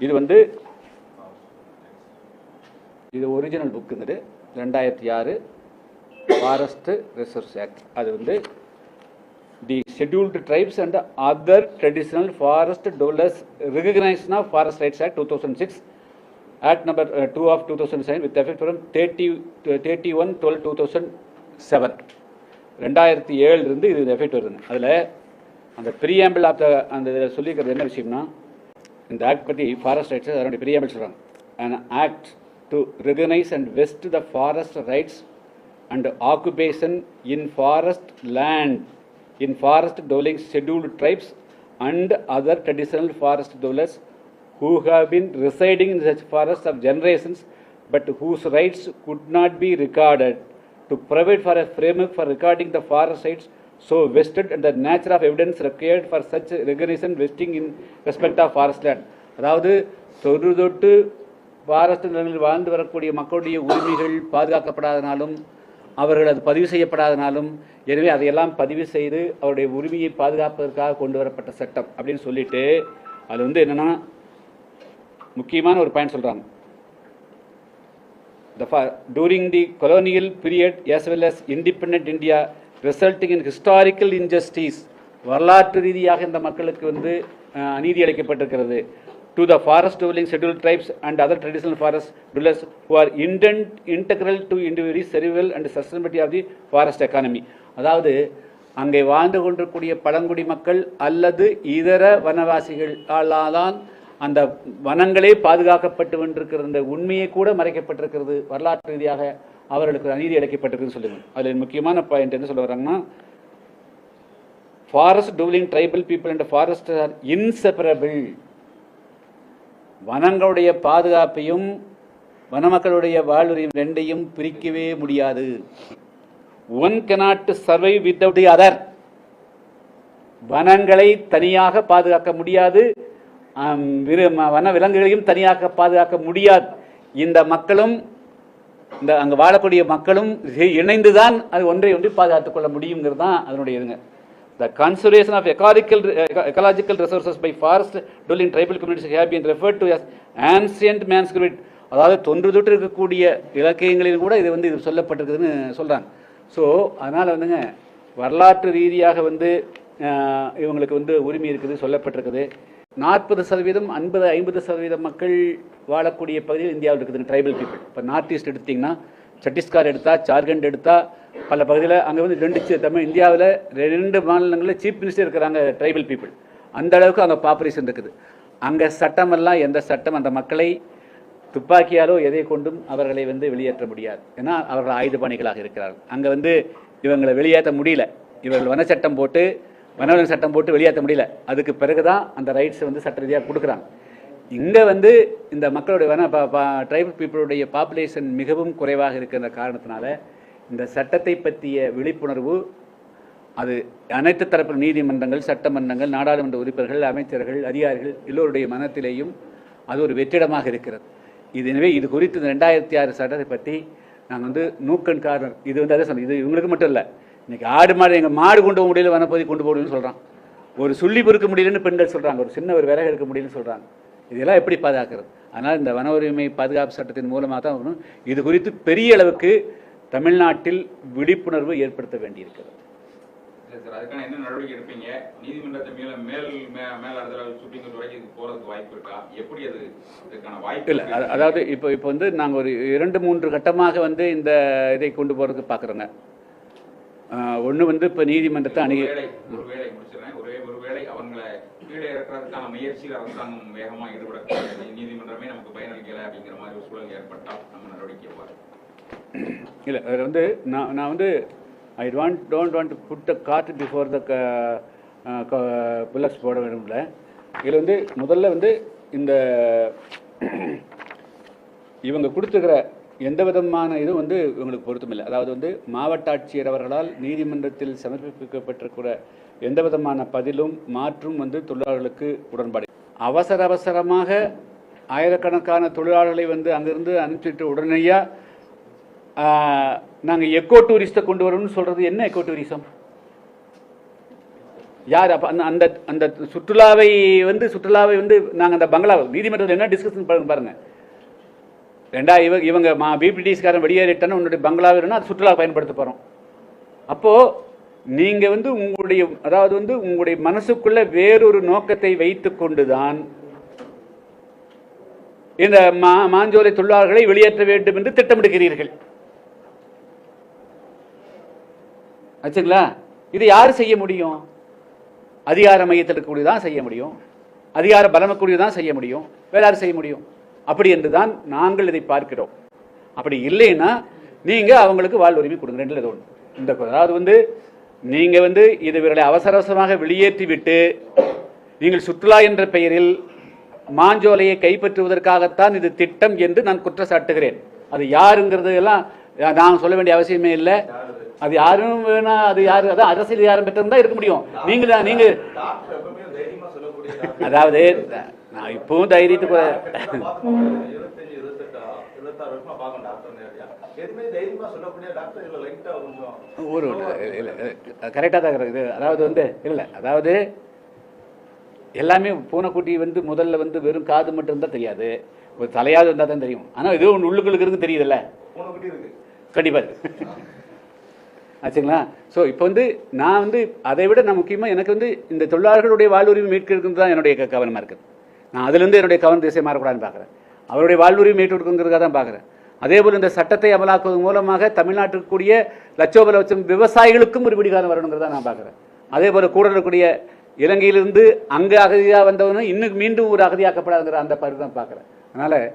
இது வந்து இது ஒரிஜினல் புக்கு இருந்தது ரெண்டாயிரத்தி ஆறு ஃபாரஸ்ட் ரிசர்ச் ஆக்ட் அது வந்து the scheduled tribes and other traditional forest dwellers recognition of forest rights act two thousand six act number two of two thousand seven with effect from thirty thirty one twelve two thousand seven ரெண்டாயிரத்தி ஏழுலேருந்து இது effect வருதுங்க அதில் அந்த preamble of the அந்த இதில் சொல்லியிருக்கிறது என்ன விஷயம்னா இந்த ஆக்ட் பற்றி ஃபாரஸ்ட் ரைட்ஸ் அதனுடைய ப்ரீஆம்பிள் சொல்கிறாங்க an act to recognize and vest the forest rights and occupation in forest land in forest dwelling scheduled tribes and other traditional forest dwellers who have been residing in such forests of generations but whose rights could not be recorded to provide for a framework for recording the forest rights so vested and the nature of evidence required for such recognition vesting in respect of forest land. அதாவது தொன்று தொட்டு forest நிலங்களில் வாழ்ந்து வரக்கூடிய மக்களுடைய உரிமைகள் பாதுகாக்கப்படாதனாலும் அவர்கள் அது பதிவு செய்யப்படாதனாலும் எனவே அதையெல்லாம் பதிவு செய்து அவருடைய உரிமையை பாதுகாப்பதற்காக கொண்டு வரப்பட்ட சட்டம் அப்படின்னு சொல்லிட்டு அது வந்து என்னென்னா முக்கியமான ஒரு பாயிண்ட் சொல்கிறாங்க the during the colonial period period well as independent India resulting in historical injustice வரலாற்று ரீதியாக இந்த மக்களுக்கு வந்து அநீதி அளிக்கப்பட்டிருக்கிறது to the forest dwelling scheduled tribes and other traditional forest dwellers who are intent integral to individually survival and sustainability of the forest economy அதாவது அங்கே வாழ்ந்து கொண்டிருக்கூடிய பழங்குடி மக்கள் அல்லது இதர வனவாசிகளால்தான் அந்த வனங்களே பாதுகாக்கப்பட்டு கொண்டிருக்கிறது உண்மையை கூட மறைக்கப்பட்டிருக்கிறது வரலாற்று ரீதியாக அவர்களுக்கு அநீதி அளிக்கப்பட்டிருக்குன்னு சொல்லுங்கள். அதில் முக்கியமான பாயிண்ட் என்ன சொல்ல வராங்கன்னா forest dwelling tribal people and forest are inseparable வனங்களுடைய பாதுகாப்பையும் வனமக்களுடைய வாழ்வுரையும் ரெண்டையும் பிரிக்கவே முடியாது. One cannot survive with the other வனங்களை தனியாக பாதுகாக்க முடியாது. வன விலங்குகளையும் தனியாக பாதுகாக்க முடியாது. இந்த மக்களும் இந்த அங்கே வாழக்கூடிய மக்களும் இணைந்து தான் அது ஒன்றை ஒன்றி பாதுகாத்துக் கொள்ள முடியுங்கிறது தான் அதனுடைய இதுங்க. The conservation of ecological ecological resources by forest dwelling tribal communities have been refer to as ancient manuscript. அதாவது தொன்று தொற்று இருக்கக்கூடிய இலக்கியங்களில் கூட இது வந்து இது சொல்லப்பட்டிருக்குதுன்னு சொல்கிறாங்க ஸோ அதனால் வந்துங்க வரலாற்று ரீதியாக வந்து இவங்களுக்கு வந்து உரிமை இருக்குது சொல்லப்பட்டிருக்குது. நாற்பது சதவீதம் ஐம்பது ஐம்பது சதவீதம் மக்கள் வாழக்கூடிய பகுதியில் இந்தியாவில் இருக்குதுங்க ட்ரைபல் பீப்புள் இப்போ நார்த் ஈஸ்ட் எடுத்தீங்கன்னா சத்தீஸ்கர் எடுத்தால் ஜார்க்கண்ட் எடுத்தால் பல பகுதியில் அங்கே வந்து ரெண்டு தமிழ் இந்தியாவில் ரெண்டு மாநிலங்களில் சீஃப் மினிஸ்டர் இருக்கிறாங்க ட்ரைபல் பீப்புள் அந்த அளவுக்கு அங்கே பாப்புலேஷன் இருக்குது. அங்கே சட்டமெல்லாம் எந்த சட்டம் அந்த மக்களை துப்பாக்கியாலோ எதை கொண்டும் அவர்களை வந்து வெளியேற்ற முடியாது. ஏன்னா அவர்கள் ஆயுதபாணிகளாக இருக்கிறார்கள். அங்கே வந்து இவங்களை வெளியேற்ற முடியல. இவர்கள் வனச்சட்டம் போட்டு வனவளம் சட்டம் போட்டு வெளியேற்ற முடியல. அதுக்கு பிறகு தான் அந்த ரைட்ஸை வந்து சட்ட ரீதியாக கொடுக்குறாங்க. இங்கே வந்து இந்த மக்களுடைய வன ட்ரைபல் பீப்புளுடைய பாப்புலேஷன் மிகவும் குறைவாக இருக்கிற காரணத்தினால இந்த சட்டத்தை பற்றிய விழிப்புணர்வு அது அனைத்து தரப்பு நீதிமன்றங்கள் சட்டமன்றங்கள் நாடாளுமன்ற உறுப்பினர்கள் அமைச்சர்கள் அதிகாரிகள் எல்லோருடைய மனத்திலேயும் அது ஒரு வெற்றிடமாக இருக்கிறது. இது எனவே இது குறித்து இந்த ரெண்டாயிரத்தி ஆறு சட்டத்தை பற்றி நாங்கள் வந்து நூக்கன் கார்னர் இது வந்து அதை சொன்னோம் இது இவங்களுக்கு மட்டும் இல்லை. இன்னைக்கு ஆடு மாடு எங்கள் மாடு கொண்டு போக முடியல வனப்பகுதி கொண்டு போகணும்னு சொல்கிறான் ஒரு சொல்லி பொறுக்க முடியலன்னு பெண்கள் சொல்கிறாங்க ஒரு சின்ன ஒரு விறகு எடுக்க முடியலன்னு சொல்கிறாங்க இதெல்லாம் எப்படி பாதுகாக்கிறது? அதனால் இந்த வன உரிமை பாதுகாப்பு சட்டத்தின் மூலமாக தான் வரணும் இது குறித்து பெரிய அளவுக்கு தமிழ்நாட்டில் விழிப்புணர்வு ஏற்படுத்த வேண்டியிருக்கிறது. போறதுக்கு? அதாவது இப்போ இப்போ வந்து நாங்கள் ஒரு இரண்டு மூன்று கட்டமாக வந்து இந்த இதை கொண்டு போகிறதுக்கு பார்க்குறோங்க ஒன்று வந்து இப்போ நீதிமன்றத்தை அணுகி கீழே இறக்குறதுக்கான முயற்சியில் அரசாங்கம் வேகமாக ஈடுபடக்கூடாது. நீதிமன்றமே நமக்கு பயனளிக்கலை அப்படிங்கிற மாதிரி ஒரு சூழல் ஏற்பட்டால் நம்ம நடவடிக்கை எவ்வாறு இல்லை அதில் வந்து நான் நான் வந்து I want don't want put the cart before the bullocks போட விரும்பல. இதில் வந்து முதல்ல வந்து இந்த இவங்க கொடுத்துக்கிற எந்த விதமான இதுவும் வந்து இவங்களுக்கு பொருத்தமில்லை. அதாவது வந்து மாவட்ட ஆட்சியர் அவர்களால் நீதிமன்றத்தில் சமர்ப்பிக்கப்பட்டிருக்கிற எந்த விதமான பதிலும் மாற்றும் வந்து தொழிலாளர்களுக்கு உடன்பாடு. அவசர அவசரமாக ஆயிரக்கணக்கான தொழிலாளர்களை வந்து அங்கிருந்து அனுப்பிச்சிட்டு உடனடியாக நாங்கள் எக்கோ டூரிஸ்ட்டை கொண்டு வரணும்னு சொல்கிறது என்ன எக்கோ டூரிசம் யார் அப்போ அந்த அந்த அந்த சுற்றுலாவை வந்து சுற்றுலாவை வந்து நாங்கள் அந்த பங்களாவை நீதிமன்றத்தில் என்ன டிஸ்கஷன் பாருங்க பாருங்க. ரெண்டா இவங்க இவங்க மா பிபிடிஸ்காரன் வெளியேறிட்டான்னு உன்னுடைய பங்களா வேணும்னா அது சுற்றுலா பயன்படுத்த போகிறோம் அப்போது நீங்கள் வந்து உங்களுடைய அதாவது வந்து உங்களுடைய மனசுக்குள்ள வேறொரு நோக்கத்தை வைத்து கொண்டு தான் இந்த மா மாஞ்சோலை தொழிலாளர்களை வெளியேற்ற வேண்டும் என்று திட்டமிடுகிறீர்கள். ஆச்சுங்களா? இது யார் செய்ய முடியும்? அதிகார மையத்தில் இருக்கக்கூடியதான் செய்ய முடியும். அதிகார பலமக்கூடியதான் செய்ய முடியும். வேற யார் செய்ய முடியும்? அப்படி என்று தான் நாங்கள் இதை பார்க்கிறோம். அப்படி இல்லைன்னா நீங்க அவங்களுக்கு வாழ் உரிமை கொடுங்க ரெண்டுல ஏதோ ஒன்று இந்த அதாவது வந்து நீங்க வந்து இது இவர்களை அவசர அவசரமாக வெளியேற்றி விட்டு நீங்கள் சுற்றுலா என்ற பெயரில் மாஞ்சோலையை கைப்பற்றுவதற்காகத்தான் இது திட்டம் என்று நான் குற்றச்சாட்டுகிறேன். அது யாருங்கிறது எல்லாம் நான் சொல்ல வேண்டிய அவசியமே இல்லை. அது யாரும் வேணா அது யாரு அதான் அரசியல் யாரும் பெற்றிருந்தா இருக்க முடியும். நீங்க தான் நீங்க. அதாவது நான் இப்பவும் தைரியத்துக்கு ஒரு கரெக்டாக தான் இருக்குது அதாவது வந்து இல்லை அதாவது எல்லாமே பூனைக்குட்டி வந்து முதல்ல வந்து வெறும் காது மட்டும் இருந்தால் தெரியாது ஒரு தலையாவது இருந்தால் தான் தெரியும் ஆனால் இது ஒன்று உள்ளுக்குள்ளுக்கு இருக்கு தெரியுதுல்ல கண்டிப்பாக இருக்கு ஆச்சுங்களா ஸோ இப்போ வந்து நான் வந்து அதை விட நான் முக்கியமாக எனக்கு வந்து இந்த தொழிலாளர்களுடைய வாழ்வுரிமை மீட்கிறது தான் என்னுடைய க- இருக்குது நான் அதுலேருந்து என்னுடைய கவனம் திசை மாறக்கூடாதுன்னு பார்க்குறேன். அவருடைய வாழ்வுரிமை மீட்டெடுக்குங்கிறதுக்காக தான் பார்க்குறேன். அதே போல் இந்த சட்டத்தை அமலாக்குவதன் மூலமாக தமிழ்நாட்டுக்கு கூடிய லட்சோப லட்சம் விவசாயிகளுக்கும் ஒரு விடிகாலம் வரணுங்கிறத நான் பார்க்குறேன். அதே போல் கூட இருக்கக்கூடிய இலங்கையிலிருந்து அங்கே அகதியாக வந்தவனும் இன்னும் மீண்டும் ஒரு அகதியாக்கப்படாதுங்கிற அந்த பருவம் தான் பார்க்குறேன். அதனால்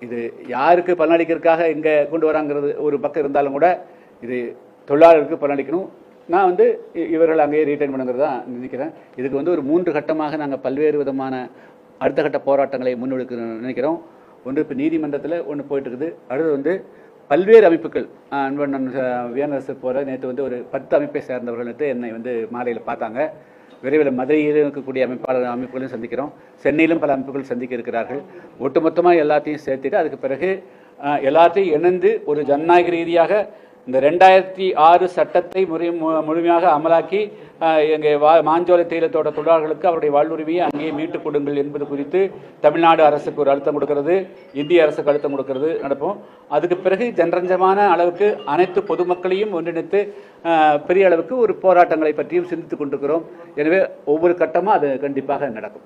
இது யாருக்கு பலனளிக்கிறதுக்காக இங்கே கொண்டு வராங்கிறது ஒரு பக்கம் இருந்தாலும் கூட இது தொழிலாளருக்கு பலனளிக்கணும். நான் வந்து இ- இவர்கள் அங்கேயே ரீட்டைன் பண்ணுங்கிறது தான் நினைக்கிறேன். இதுக்கு வந்து ஒரு மூன்று கட்டமாக நாங்கள் பல்வேறு விதமான அடுத்த கட்ட போராட்டங்களை முன்னெடுக்க நினைக்கிறோம். ஒன்று இப்போ நீதிமன்றத்தில் ஒன்று போயிட்டு இருக்குது அடுத்து வந்து பல்வேறு அமைப்புகள் அன்பன் அன்பண்ணன் வியனரசு போகிற நேற்று வந்து ஒரு பத்து அமைப்பை சேர்ந்தவர்கள் நேற்று என்னை வந்து மாலையில் பார்த்தாங்க. விரைவில் மதுரையில் இருக்கக்கூடிய அமைப்பாளர் அமைப்புகளையும் சந்திக்கிறோம். சென்னையிலும் பல அமைப்புகள் சந்திக்க இருக்கிறார்கள். ஒட்டுமொத்தமாக எல்லாத்தையும் சேர்த்துட்டு அதுக்கு பிறகு எல்லாத்தையும் இணைந்து ஒரு ஜனநாயக ரீதியாக இந்த ரெண்டாயிரத்தி ஆறு சட்டத்தை முறை மு- முழுமையாக அமலாக்கி எங்கள் வா மாஞ்சோலை தேயிலத்தோட தொழிலாளர்களுக்கு அவருடைய வாழ்வுரிமையை அங்கேயே மீட்டுக் கொடுங்கள் என்பது குறித்து தமிழ்நாடு அரசுக்கு ஒரு அழுத்தம் கொடுக்கிறது இந்திய அரசுக்கு அழுத்தம் கொடுக்கிறது நடப்போம். அதுக்கு பிறகு ஜனரஞ்சமான அளவுக்கு அனைத்து பொதுமக்களையும் ஒன்றிணைத்து பெரிய அளவுக்கு ஒரு போராட்டங்களை பற்றியும் சிந்தித்துக் கொண்டிருக்கிறோம். எனவே ஒவ்வொரு கட்டமாக அது கண்டிப்பாக நடக்கும்.